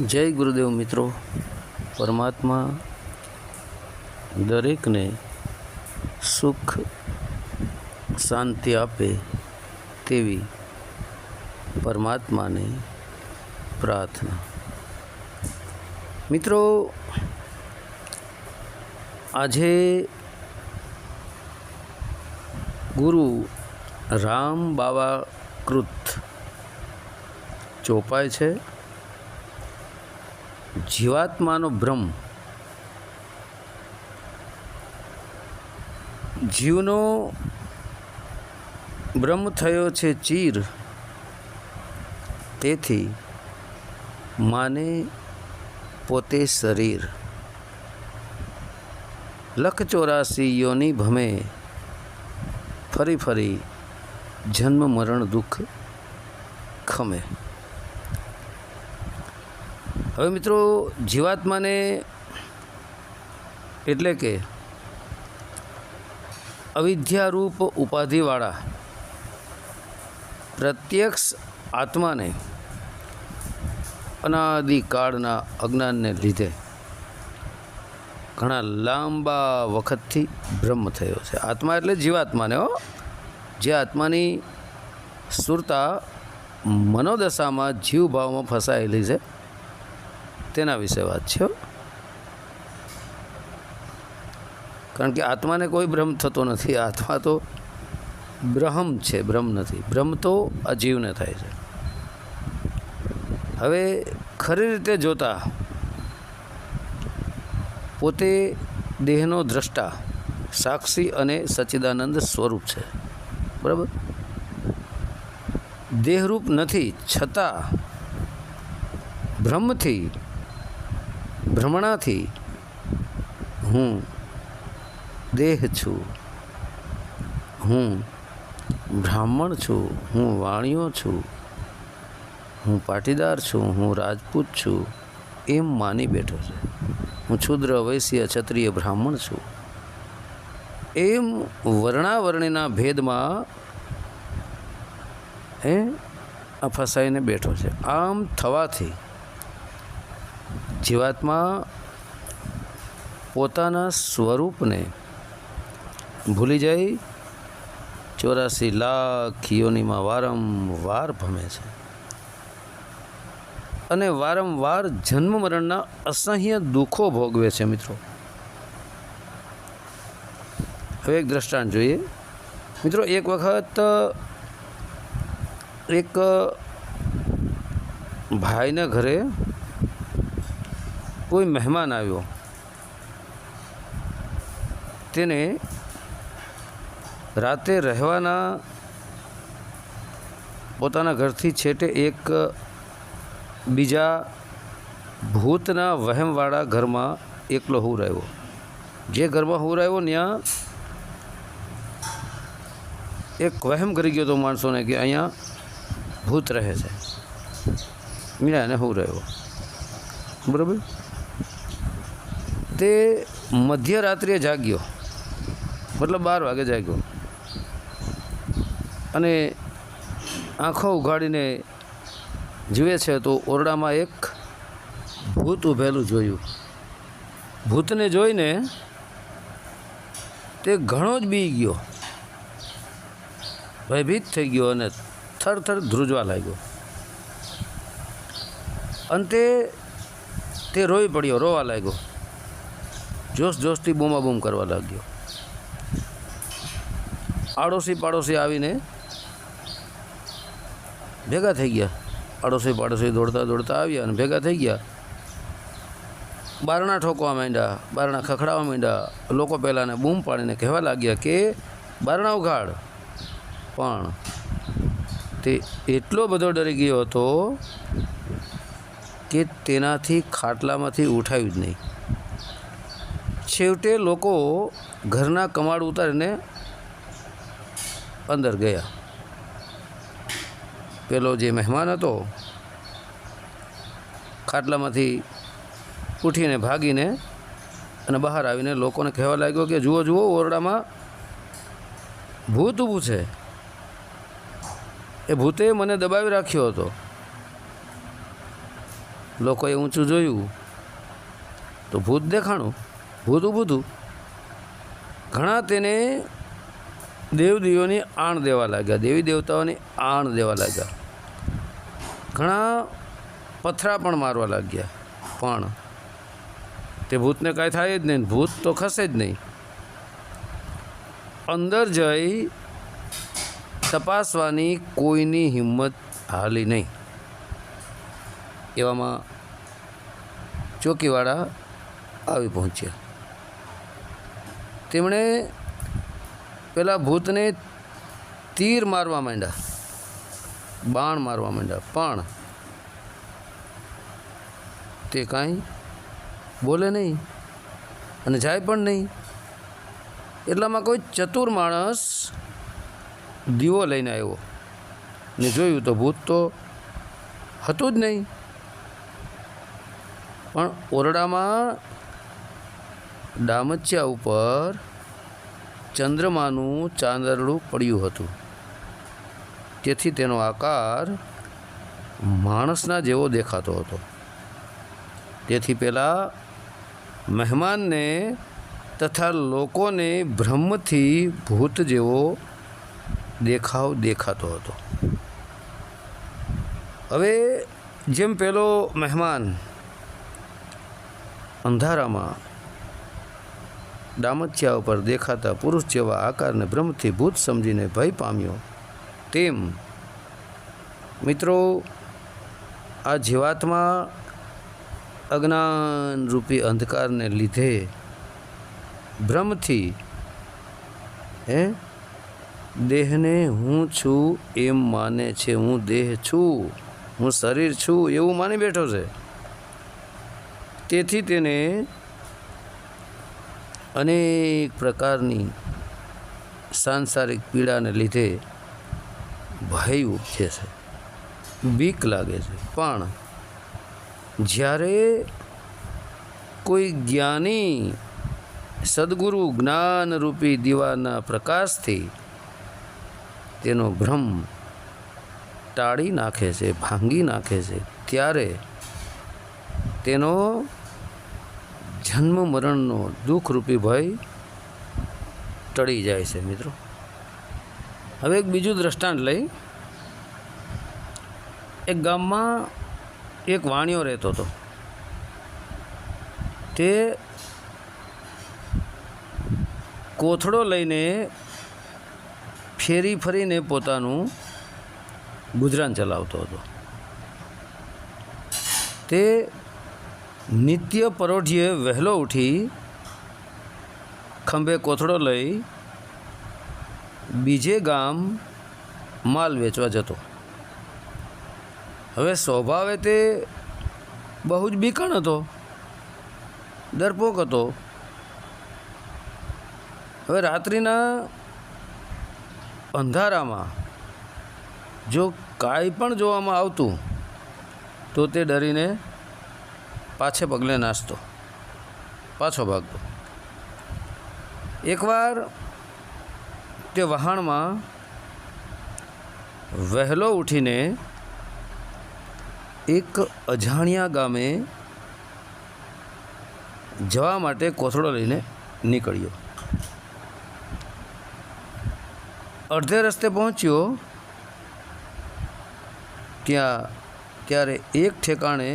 જય ગુરુદેવ મિત્રો. પરમાત્મા દરેકને સુખ, શાંતિ આપે તેવી પરમાત્માને પ્રાર્થના. મિત્રો, આજે ગુરુ રામ બાવા કૃત ચોપાય છે. જીવાત્માનો ભ્રમ જીવનો ભ્રમ થયો છે ચીર. તેથી માને પોતે શરીર. લખ ચોરાસી યોની ભમે ફરી ફરી જન્મ મરણ દુઃખ ખમે. હવે મિત્રો, જીવાત્માને એટલે કે અવિદ્યારૂપ ઉપાધિવાળા પ્રત્યક્ષ આત્માને અનાદિકાળના અજ્ઞાનને લીધે ઘણા લાંબા વખતથી બ્રહ્મ થયો છે. આત્મા એટલે જીવાત્માને હો. જે આત્માની સુરતા મનોદશામાં જીવભાવમાં ફસાયેલી છે. તેના વિશે વાત છે કારણ કે આત્માને કોઈ ભ્રમ થતો નથી. આત્મા તો બ્રહ્મ છે ભ્રમ નથી. ભ્રમ તો અજીવને થાય છે. હવે ખરી રીતે જોતા પોતે દેહનો દ્રષ્ટા સાક્ષી અને સચ્ચિદાનંદ સ્વરૂપ છે. બરાબર? દેહરૂપ નથી. છતાં ભ્રમથી ભ્રમણાથી હું દેહ છું, હું બ્રાહ્મણ છું, હું વાણિયો છું, હું પાટીદાર છું, હું રાજપૂત છું, એમ માની બેઠો છે. હું છુદ્ર વૈશ્ય ક્ષત્રિય બ્રાહ્મણ છું. એમ વર્ણાવર્ણિના ભેદમાં એ ફસાઈને બેઠો છે. આમ થવાથી જીવાત્મા પોતાના સ્વરૂપને ભૂલી જાય ચોરાસી લાખ યોનીમાં વારંવાર ભમે છે. અને વારંવાર જન્મ મરણના અસહ્ય દુઃખો ભોગવે છે મિત્રો. હવે એક દ્રષ્ટાંત જોઈએ. મિત્રો, એક વખત એક ભાઈના ઘરે કોઈ મહેમાન આવ્યો, તેને રાતે રહેવાના પોતાના ઘરથી છેટે એક બીજા ભૂતના વહેમવાળા ઘરમાં એકલો હું રહ્યો જે ઘરમાં હું રહ્યો ત્યાં એક વહેમ કરી ગયો હતો માણસોને કે અહીંયા ભૂત રહે છે. મીરા એને હું રહ્યો બરાબર? તે મધ્યરાત્રિએ જાગ્યો. મતલબ બાર વાગે જાગ્યો. અને આંખો ઉઘાડીને જુએ છે તો ઓરડામાં એક ભૂત ઊભેલું જોયું. ભૂતને જોઈને તે ઘણો જ બી ગયો. ભયભીત થઈ ગયો અને થર થર ધ્રુજવા લાગ્યો. અંતે તે રોઈ પડ્યો, રોવા લાગ્યો. જોશ જોશથી બૂમાબૂમ કરવા લાગ્યો. આડોશી પાડોશી આવીને ભેગા થઈ ગયા. આડોશી પાડોશી દોડતા દોડતા આવ્યા અને ભેગા થઈ ગયા. બારણા ઠોકવા માંડ્યા, બારણા ખખડાવવા માંડ્યા. લોકો પહેલાંને બૂમ પાડીને કહેવા લાગ્યા કે, બારણા ઉઘાડ. પણ તે એટલો બધો ડરી ગયો હતો કે તેનાથી ખાટલામાંથી ઉઠાવ્યું જ નહીં. છેવટે લોકો ઘરના કમાડ ઉતારીને અંદર ગયા. પેલો જે મહેમાન હતો, ખાટલામાંથી ઉઠીને ભાગીને અને બહાર આવીને લોકોને કહેવા લાગ્યો કે, જુઓ જુઓ, ઓરડામાં ભૂત ઊભું છે. એ ભૂતે મને દબાવી રાખ્યો હતો. લોકોએ ઊંચું જોયું. તો ભૂત દેખાણું. ભૂત ઊભું ઘણા તેને દેવદેવીઓની આણ દેવા લાગ્યા, દેવી દેવતાઓની આણ દેવા લાગ્યા. ઘણા પથરા પણ મારવા લાગ્યા, પણ તે ભૂતને કાંઈ થાય જ નહીં, ભૂત તો ખસે જ નહીં. અંદર જઈ તપાસવાની કોઈની હિંમત હાલી નહીં. એવામાં ચોકીવાળા આવી પહોંચ્યા. તેમણે પેલા ભૂતને તીર મારવા માંડ્યા. બાણ મારવા માંડ્યા. પણ તે કાંઈ બોલે નહીં અને જાય પણ નહીં. એટલામાં કોઈ ચતુર માણસ દીવો લઈને આવ્યો ને જોયું તો ભૂત તો હતું જ નહીં. પણ ઓરડામાં ડામચિયા ઉપર ચંદ્રમાનું ચાંદરડું પડ્યું હતું. તેથી તેનો આકાર માણસના જેવો દેખાતો હતો. તેથી પહેલાં મહેમાનને તથા લોકોને બ્રહ્મથી ભૂત જેવો દેખાવ દેખાતો હતો. હવે જેમ પેલો મહેમાન અંધારામાં ડામચિયા ઉપર દેખાતા પુરુષ જેવા આકારને ભ્રમથી ભૂત સમજીને ભય પામ્યો. તેમ, મિત્રો, આ જીવાતમાં અજ્ઞાનરૂપી અંધકારને લીધે ભ્રમથી હે, દેહને હું છું એમ માને છે, હું દેહ છું, હું શરીર છું એવું માની બેઠો છે. તેથી તેને અનેક પ્રકારની સાંસારિક પીડાને લીધે ભય ઉપજે છે. બીક લાગે છે. પણ જ્યારે કોઈ જ્ઞાની સદગુરુ જ્ઞાનરૂપી દીવાના પ્રકાશથી તેનો ભ્રમ ટાળી નાખે છે, ભાંગી નાખે છે, ત્યારે તેનો જન્મ મરણનો દુઃખરૂપી ભય ટળી જાય છે મિત્રો. હવે એક બીજું દ્રષ્ટાંત લઈ. એક ગામમાં એક વાણિયો રહેતો હતો. તે કોથળો લઈને ફેરી ફરીને પોતાનું ગુજરાન ચલાવતો હતો. તે નિત્ય પરોઢિયે વહેલો ઉઠી ખંભે કોથળો લઈ બીજે ગામ માલ વેચવા જતો. હવે સ્વભાવે તે બહુ જ બીકણ હતો ડરપોક હતો. હવે રાત્રિના અંધારામાં જો કાંઈ પણ જોવામાં આવતું, તો તે ડરીને પાછે પગલે નાસ્તો. પાછો ભાગતો એકવાર તે વહાણમાં વહેલો ઉઠીને એક અજાણ્યા ગામે જવા માટે કોથળો લઈને નીકળ્યો. અડધે રસ્તે પહોંચ્યો ત્યાં ત્યારે એક ઠેકાણે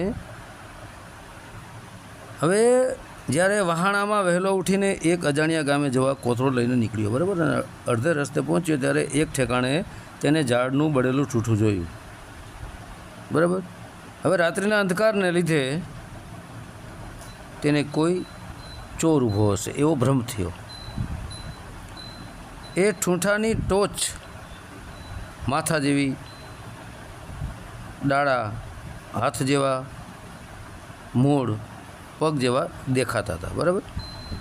હવે જ્યારે વહાણામાં વહેલો ઉઠીને એક અજાણ્યા ગામે જવા કોથળો લઈને નીકળ્યો, બરાબર? અને અડધે રસ્તે પહોંચ્યો ત્યારે એક ઠેકાણે તેને ઝાડનું બળેલું ઠૂઠું જોયું. બરાબર? હવે રાત્રિના અંધકારને લીધે તેને કોઈ ચોર ઊભો હશે, એવો ભ્રમ થયો. એ ઠૂંઠાની ટોચ માથા જેવી, ડાળા, હાથ જેવા, મૂળ પગ જેવા દેખાતા હતા, બરાબર?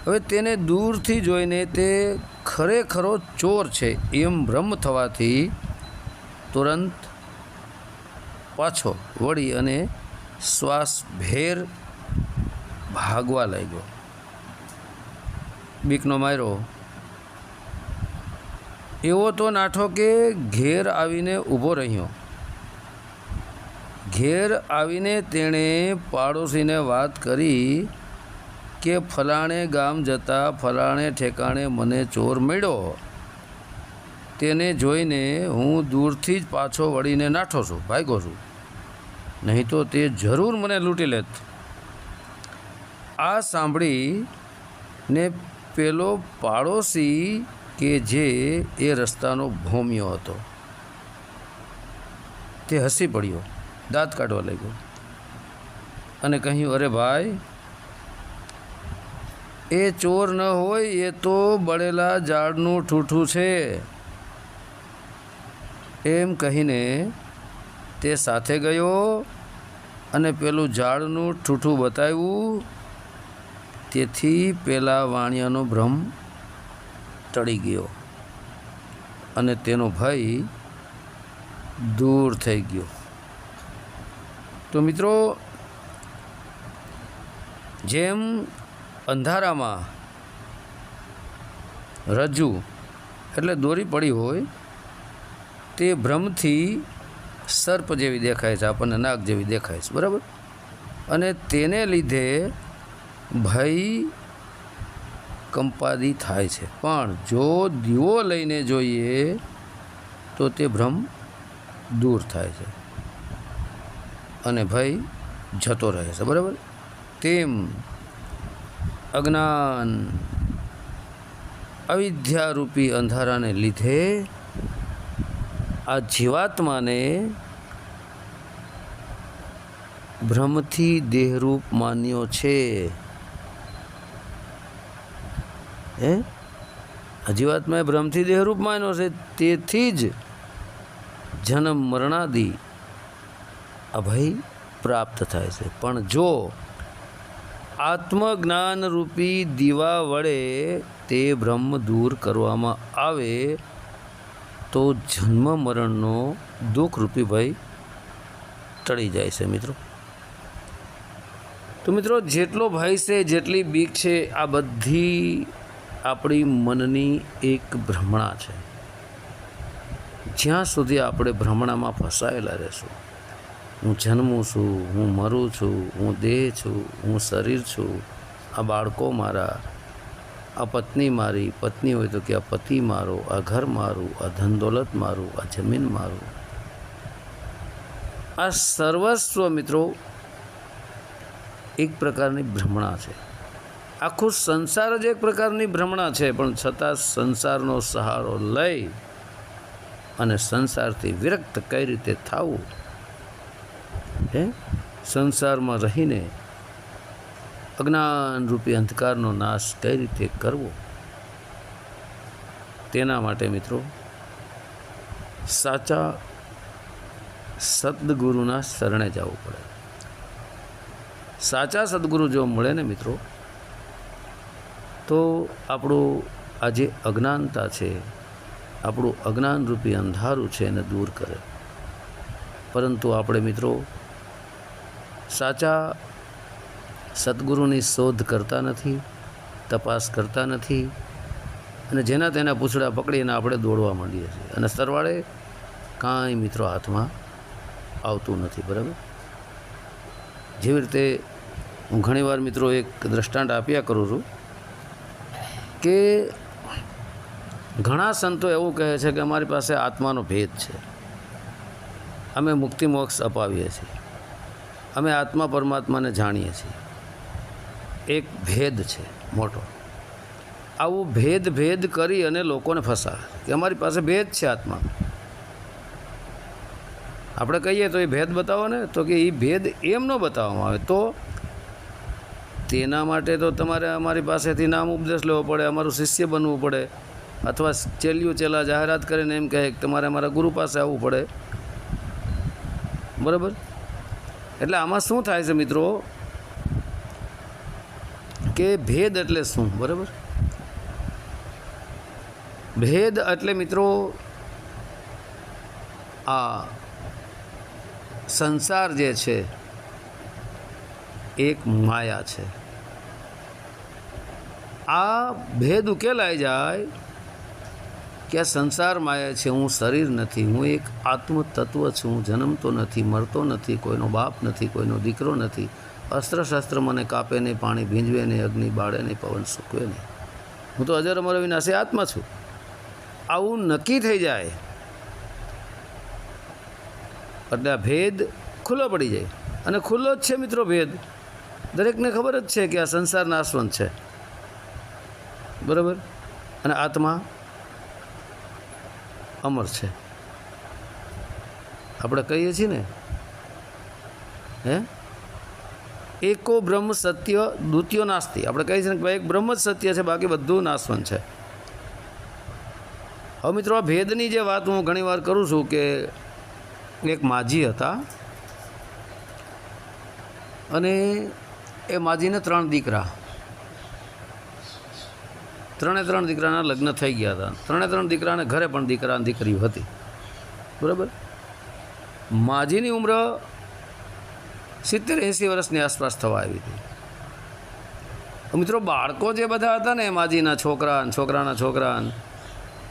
હવે તેને દૂરથી જોઈને તે ખરેખરો ચોર છે એમ ભ્રમ થવાથી તુરંત પાછો વળી અને શ્વાસ ભેર ભાગવા લાગ્યો. બીકનો માર્યો. એવો તો નાઠો કે ઘેર આવીને ઊભો રહ્યો. ઘેર આવીને તેણે પાડોશીને વાત કરી કે ફલાણે ગામ જતા ફલાણે ઠેકાણે મને ચોર મળ્યો. તેને જોઈને હું દૂરથી જ પાછો વળીને નાઠો છું, ભાગ્યો છું. નહીં તો તે જરૂર મને લૂંટી લેત. આ સાંભળી ને પેલો પાડોશી કે જે એ રસ્તાનો ભોમ્યો હતો, તે હસી પડ્યો. દાંત કાઢવા લાગ્યો. અને કહ્યું, અરે ભાઈ, એ ચોર ન હોય, એ તો બળેલા ઝાડનું ઠૂઠું છે. એમ કહીને તે સાથે ગયો અને પેલું ઝાડનું ઠૂઠું બતાવ્યું. તેથી પેલા વાણિયાનો ભ્રમ ટળી ગયો અને તેનો ભય દૂર થઈ ગયો. તો મિત્રો, જેમ અંધારામાં રજ્જુ એટલે દોરી પડી હોય, તે ભ્રમથી સર્પ જેવી દેખાય છે, આપણને નાગ જેવી દેખાય છે, બરાબર? અને તેને લીધે ભય કંપાદી થાય છે. પણ જો દીવો લઈને જોઈએ, તો તે ભ્રમ દૂર થાય છે. અને ભય જતો રહે છે, બરાબર? તેમ અજ્ઞાન અવિદ્યારૂપી અંધારાને લીધે આ જીવાત્માને ભ્રમથી દેહરૂપ માન્યો છે. હે? આ જીવાત્માએ ભ્રમથી દેહરૂપ માન્યો છે, તેથી જ જન્મ મરણાદિ અભય પ્રાપ્ત થાય છે. પણ જો આત્મજ્ઞાન રૂપી દીવા વડે તે બ્રહ્મ દૂર કરવામાં આવે, તો જન્મ મરણનો દુઃખરૂપી ભય ટળી જાય છે મિત્રો. તો મિત્રો, જેટલો ભય છે, જેટલી બીક છે, આ બધી આપણી મનની એક ભ્રમણા છે. જ્યાં સુધી આપણે ભ્રમણામાં ફસાયેલા રહેશું હું જન્મું છું, હું મરું છું, હું દેહ છું, હું શરીર છું. આ બાળકો મારા, આ પત્ની મારી, પત્ની હોય તો કે આ પતિ મારો, આ ઘર મારું, આ ધન દોલત મારું, આ જમીન મારું. આ સર્વસ્વ મિત્રો એક પ્રકારની ભ્રમણા છે. આખું સંસાર જ એક પ્રકારની ભ્રમણા છે, પણ છતાં સંસારનો સહારો લઈ અને સંસારથી વિરક્ત કઈ રીતે થવું? હે? સંસારમાં રહીને અજ્ઞાન રૂપી અંધકારનો નાશ કઈ રીતે કરવો? તેના માટે મિત્રો, સાચા સદગુરુના શરણે જવું પડે. સાચા સદગુરુ જો મળે ને મિત્રો, તો આપણું આ જે અજ્ઞાનતા છે, આપણું અજ્ઞાનરૂપી અંધારું છે એને દૂર કરે. પરંતુ આપણે મિત્રો સાચા સદગુરુની શોધ કરતા નથી, તપાસ કરતા નથી, અને જેના તેના પૂછડા પકડીને આપણે દોડવા માંડીએ છીએ. અને સરવાળે કાંઈ મિત્રો હાથમાં આવતું નથી, બરાબર? જેવી રીતે હું ઘણીવાર મિત્રો એક દ્રષ્ટાંત આપ્યા કરું છું કે ઘણા સંતો એવું કહે છે કે અમારી પાસે આત્માનો ભેદ છે. અમે મુક્તિ મોક્ષ અપાવીએ છીએ. અમે આત્મા પરમાત્માને જાણીએ છીએ. એક ભેદ છે મોટો. આવું ભેદ ભેદ કરી અને લોકોને ફસાવે કે અમારી પાસે ભેદ છે આત્મા. આપણે કહીએ તો એ ભેદ બતાવો ને, તો કે એ ભેદ એમ ન બતાવવામાં આવે. તો તેના માટે તો તમારે અમારી પાસેથી નામ ઉપદેશ લેવો પડે, અમારું શિષ્ય બનવું પડે, અથવા ચેલ્યું ચેલા જાહેરાત કરીને એમ કહે કે તમારે અમારા ગુરુ પાસે આવવું પડે. બરાબર? એટલે આમાં શું થાય છે મિત્રો? કે ભેદ એટલે શું? બરાબર? ભેદ એટલે મિત્રો, આ સંસાર જે છે, એક માયા છે. આ ભેદ ઉકેલાઈ જાય કે આ સંસાર માયા છે, હું શરીર નથી, હું એક આત્મ તત્વ છું, હું જન્મતો નથી, મરતો નથી, કોઈનો બાપ નથી, કોઈનો દીકરો નથી, અસ્ત્રશાસ્ત્ર મને કાપે નહીં, પાણી ભીંજવે નહીં, અગ્નિ બાળે નહીં, પવન સૂકવે નહીં. હું તો અજર અમર વિનાશી આત્મા છું. આવું નક્કી થઈ જાય. એટલે આ ભેદ ખુલ્લો પડી જાય. અને ખુલ્લો જ છે મિત્રો ભેદ. દરેકને ખબર જ છે કે આ સંસાર નાશવંત છે. બરાબર? અને આત્મા અમર છે. આપણે કહીએ છીએ ને, હે? એકો બ્રહ્મ સત્ય દ્વિતીય નાસ્તી. આપણે કહીએ છીએ ને ભાઈ, એક બ્રહ્મ જ સત્ય છે, બાકી બધું નાશવન છે. હવે મિત્રો, આ ભેદની જે વાત હું ઘણીવાર કરું છું કે એક માજી હતા અને એ માજીને ત્રણ દીકરા. ત્રણે ત્રણ દીકરાના લગ્ન થઈ ગયા હતા. ત્રણે ત્રણ દીકરાને ઘરે પણ દીકરા દીકરીઓ હતી. બરાબર? માજીની ઉંમર સિત્તેર એંસી વર્ષની આસપાસ થવા આવી હતી. મિત્રો, બાળકો જે બધા હતા ને, માજીના છોકરા છોકરાના છોકરા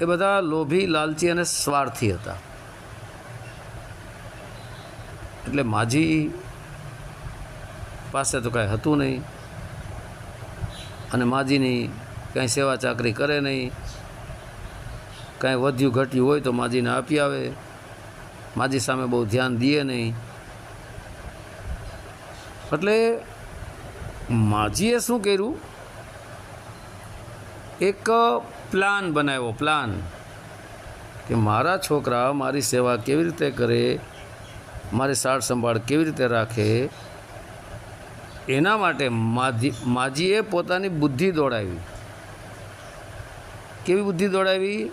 એ બધા લોભી, લાલચી અને સ્વાર્થી હતા. એટલે માજી પાસે તો કાંઈ હતું નહીં. અને માજીની કાંઈ સેવા ચાકરી કરે નહીં. કાંઈ વધ્યું ઘટ્યું હોય તો માજીને આપી આવે. માજી સામે બહુ ધ્યાન દે નહીં. એટલે માજીએ શું કર્યું? એક પ્લાન બનાવ્યો, પ્લાન. કે મારા છોકરા મારી સેવા કેવી રીતે કરે, મારી સાર સંભાળ કેવી રીતે રાખે, એના માટે માજી, માજીએ પોતાની બુદ્ધિ દોડાવી. કેવી બુદ્ધિ દોડાવી?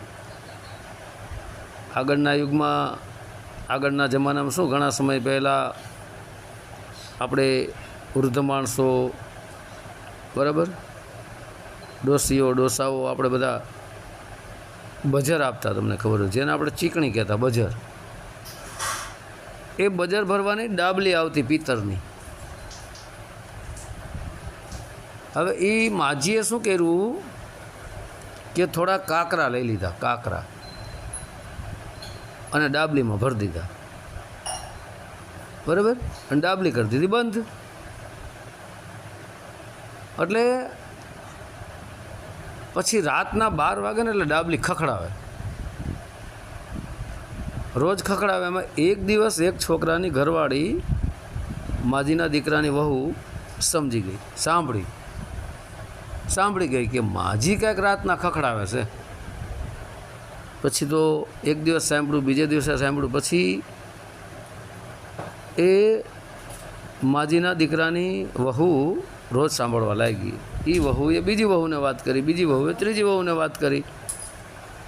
આગળના યુગમાં, આગળના જમાનામાં શું ઘણા સમય પહેલાં આપણે વૃદ્ધ માણસો, બરાબર? ડોસીઓ, ડોસાઓ આપણે બધા બજર આપતા તમને ખબર હોય. જેને આપણે ચીકણી કહેતા, બજર. એ બજર ભરવાની ડાબલી આવતી પિત્તરની હવે એ માજીએ શું કર્યું? કે થોડા કાકરા લઈ લીધા, કાકરા. અને ડાબલીમાં ભરી દીધા. બરાબર? અને ડાબલી કરી દીધી બંધ. એટલે પછી રાતના બાર વાગે ને એટલે ડાબલી ખખડાવે. રોજ ખખડાવે એમાં એક દિવસ એક છોકરાની ઘરવાળી માજીના દીકરાની વહુ સમજી ગઈ, સાંભળી. સાંભળી ગઈ કે માજી કાંઈક રાતના ખખડાવે છે. પછી તો એક દિવસ સાંભળ્યું, બીજે દિવસે સાંભળ્યું. પછી એ માજીના દીકરાની વહુ રોજ સાંભળવા લાગી. એ વહુએ બીજી વહુને વાત કરી, બીજી વહુએ ત્રીજી વહુને વાત કરી.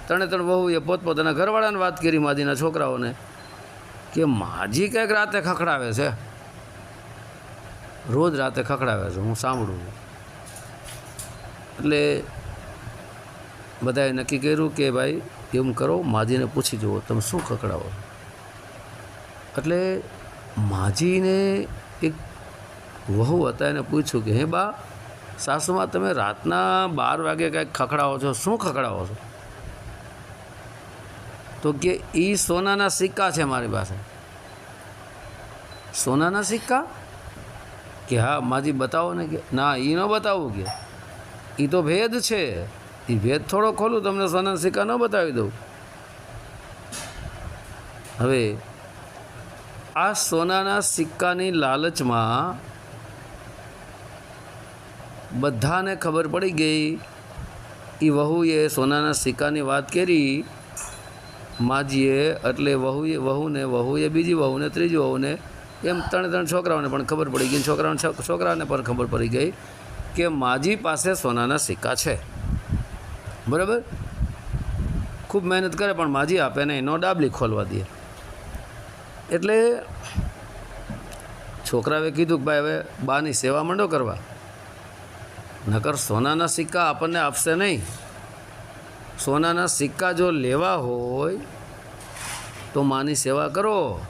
ત્રણે ત્રણ વહુએ પોતપોતાના ઘરવાળાને વાત કરી માજીના છોકરાઓને કે માજી કંઈક રાતે ખખડાવે છે? રોજ રાતે ખખડાવે છે, હું સાંભળું. છું એટલે બધાએ નક્કી કર્યું કે ભાઈ, એમ કરો, માજીને પૂછી જુઓ, તમે શું ખકડાવો એટલે માજીને એક વહુ હતા, એને પૂછ્યું કે, હે બા, સાસુમાં તમે રાતના બાર વાગે કાંઈક ખખડાવો છો? શું ખખડાવો છો? તો કે એ સોનાના સિક્કા છે મારી પાસે. સોનાના સિક્કા? કે હા, માજી બતાવો ને કે, ના એ ન બતાવું કે. એ તો ભેદ છે. એ ભેદ થોડો ખોલું, તમને સોનાના સિક્કા ન બતાવી દઉં. હવે, આ સોનાના સિક્કાની લાલચમાં બધાને ખબર પડી ગઈ. એ વહુએ સોનાના સિક્કાની વાત કરી. માજીએ એટલે વહુએ, વહુને, વહુએ, બીજી વહુને, ત્રીજી વહુને, એમ ત્રણ ત્રણ છોકરાઓને પણ ખબર પડી ગઈ છોકરાઓને છોકરાને પણ ખબર પડી ગઈ. કે માજી પાસે સોનાના સિક્કા છે. બરાબર? ખૂબ મહેનત કરે પણ માજી આપે નો ડાબલી ખોલવા દે. એટલે છોકરાએ કીધું કે ભાઈ, હવે બાની સેવા માંડો કરવા. નકર સોનાના સિક્કા આપણને આપશે નહીં. સોનાના સિક્કા જો લેવા હોય તો માની સેવા કરો.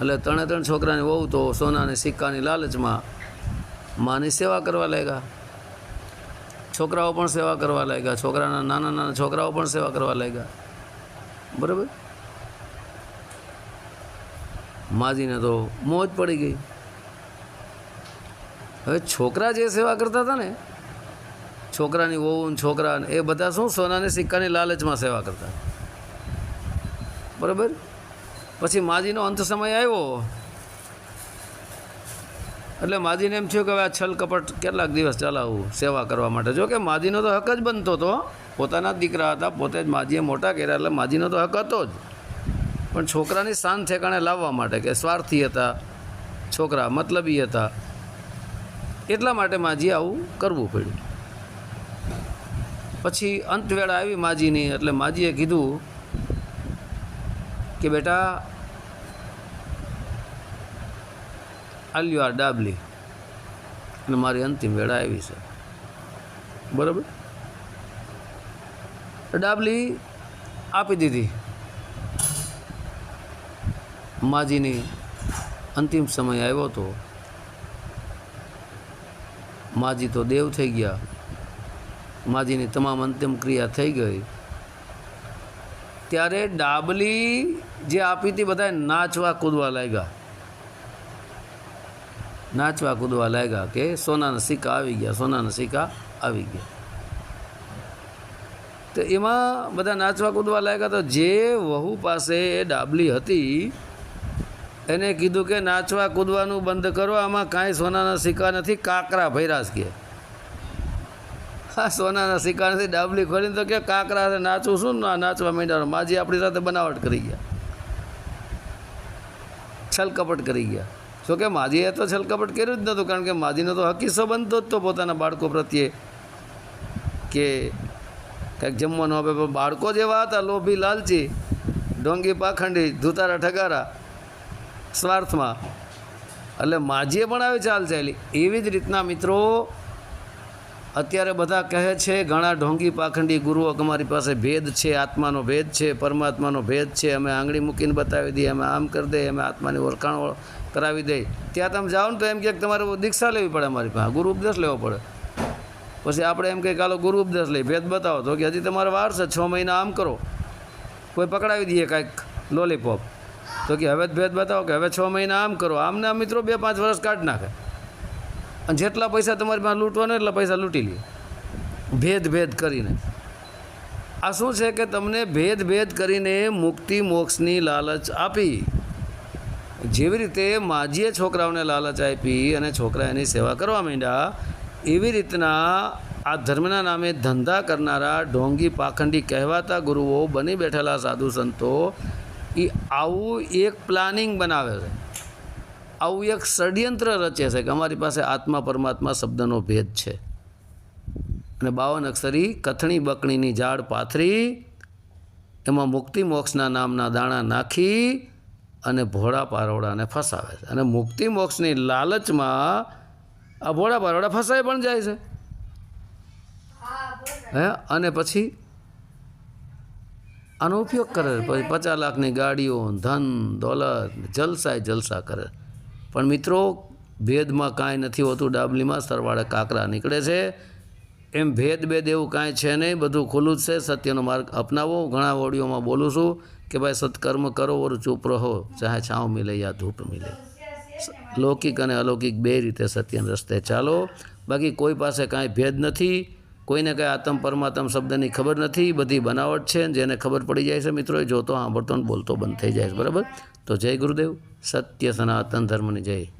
એટલે ત્રણે ત્રણ છોકરાની વહુ તો સોનાની સિક્કાની લાલચમાં માની સેવા કરવા લાગ્યા. છોકરાઓ પણ સેવા કરવા લાગ્યા. છોકરાના નાના નાના છોકરાઓ પણ સેવા કરવા લાગ્યા. બરાબર? માજીને તો મોજ પડી ગઈ. હવે છોકરા જે સેવા કરતા હતા ને, છોકરાની વહુ છોકરા એ બધા શું સોનાની સિક્કાની લાલચમાં સેવા કરતા. બરાબર? પછી માજીનો અંત સમય આવ્યો. એટલે માજીને એમ થયું કે હવે આ છલ કપટ કેટલાક દિવસ ચલાવવું, સેવા કરવા માટે. જો કે માજીનો તો હક જ બનતો હતો પોતાના દીકરા હતા, પોતે જ માજીએ મોટા કર્યા, એટલે માજીનો તો હક હતો જ. પણ છોકરાની શાન ઠેકાણે લાવવા માટે કે સ્વાર્થી હતા, છોકરા મતલબી હતા, એટલા માટે માજીએ આવું કરવું પડ્યું. પછી અંતવેળા આવી માજીની, એટલે માજીએ કીધું કે બેટા આલ્યો આ ડાબલી અને મારી અંતિમ વેળા આવી છે. બરાબર? ડાબલી આપી દીધી. માજીની અંતિમ સમય આવ્યો તો માજી તો દેવ થઈ ગયા. માજીની તમામ અંતિમ ક્રિયા થઈ ગઈ. ત્યારે ડાબલી જે આપી હતી બધા નાચવા કૂદવા લાગ્યા. નાચવા કૂદવા લાગ્યા કે સોનાના સિક્કા આવી ગયા સોનાના સિક્કા આવી ગયા. તો એમાં બધા નાચવા કૂદવા લાગ્યા તો જે વહુ પાસે એ ડાબલી હતી, એને કીધું કે નાચવા કૂદવાનું બંધ કરો, આમાં કાંઈ સોનાના સિક્કા નથી, કાકરા ભૈરાસ કે. હા સોનાના સિક્કા નથી, ડાબલી ખોલીને તો કે કાકરા નાચું શું ના નાચવા માંડ્યા માજી આપણી સાથે બનાવટ કરી ગયા. છલકપટ કરી ગયા. જો કે માજીએ તો છલકપટ કર્યું જ નહોતું, કારણ કે માજીનો તો હકીસો બનતો જ તો પોતાના બાળકો પ્રત્યે કે કંઈક જમવાનું આપે, પણ બાળકો જેવા હતા, લોભી, લાલચી ઢોંગી પાખંડી, ધૂતારા, ઠગારા, સ્વાર્થમાં. એટલે માજીએ પણ આવી ચાલ ચાલી એવી જ રીતના મિત્રો અત્યારે બધા કહે છે ઘણા ઢોંગી પાખંડી ગુરુઓ અમારી પાસે ભેદ છે, આત્માનો ભેદ છે, પરમાત્માનો ભેદ છે. અમે આંગળી મૂકીને બતાવી દઈએ, અમે આમ કરી દઈએ, અમે આત્માની ઓળખાણ કરાવી દઈએ. ત્યાં તમે જાઓ ને તો એમ કે તમારે દીક્ષા લેવી પડે અમારી પાસે, ગુરુ ઉપદેશ લેવો પડે. પછી આપણે એમ કે કાલો ગુરુ ઉપદેશ લઈ, ભેદ બતાવો. તો કે હજી તમારે વાર છે, છ મહિના આમ કરો. કોઈ પકડાવી દઈએ કાંઈક લોલીપોપ તો કે હવે ભેદ બતાવો કે હવે છ મહિના આમ કરો. આમને આ મિત્રો બે પાંચ વર્ષ કાઢી નાખે. અને જેટલા પૈસા તમારી પાસે લૂંટવાના એટલા પૈસા લૂંટી લે ભેદ ભેદ કરીને. આ શું છે કે તમને ભેદ ભેદ કરીને મુક્તિ મોક્ષની લાલચ આપી. જેવી રીતે માજીએ છોકરાઓને લાલચ આપી અને છોકરા એની સેવા કરવા માંડ્યા, એવી રીતના આ ધર્મના નામે ધંધા કરનારા ઢોંગી પાખંડી કહેવાતા ગુરુઓ બની બેઠેલા સાધુ સંતો એ આવું એક પ્લાનિંગ બનાવે છે. આવું એક ષડયંત્ર રચે છે કે અમારી પાસે આત્મા પરમાત્મા શબ્દનો ભેદ છે. અને બાવન અક્ષરી, કથણી બકણીની ઝાડ પાથરી, એમાં મુક્તિ મોક્ષના નામના દાણા નાખી અને ભોળા પારોડાને ફસાવે છે. અને મુક્તિ મોક્ષની લાલચમાં આ ભોળા પારોડા ફસાઈ પણ જાય છે. હે? અને પછી આનો ઉપયોગ કરે. પછી પચાસ લાખની ગાડીઓ, ધન, દોલત, જલસાય જલસા કરે પણ મિત્રો, ભેદમાં કાંઈ નથી હોતું. ડાબલીમાં સરવાળે કાકરા નીકળે છે. એમ ભેદ ભેદ એવું કાંઈ છે નહીં. બધું ખુલ્લું જ છે. સત્યનો માર્ગ અપનાવો. ઘણા ઓડિયોમાં બોલું છું કે ભાઈ, સત્કર્મ કરો ઓર ચૂપ રહો. ચાહે છાંવ મિલે યા ધૂપ મિલે. લૌકિક અને અલૌકિક બે રીતે સત્યના રસ્તે ચાલો. બાકી કોઈ પાસે કાંઈ ભેદ નથી. કોઈને કાંઈ આત્મ પરમાત્મ શબ્દની ખબર નથી. બધી બનાવટ છે જેને ખબર પડી જાય છે મિત્રો જોતો, સાંભળતો બોલતો બંધ થઈ જાય છે. બરાબર? તો જય ગુરુદેવ સત્ય સનાતન ધર્મની જય.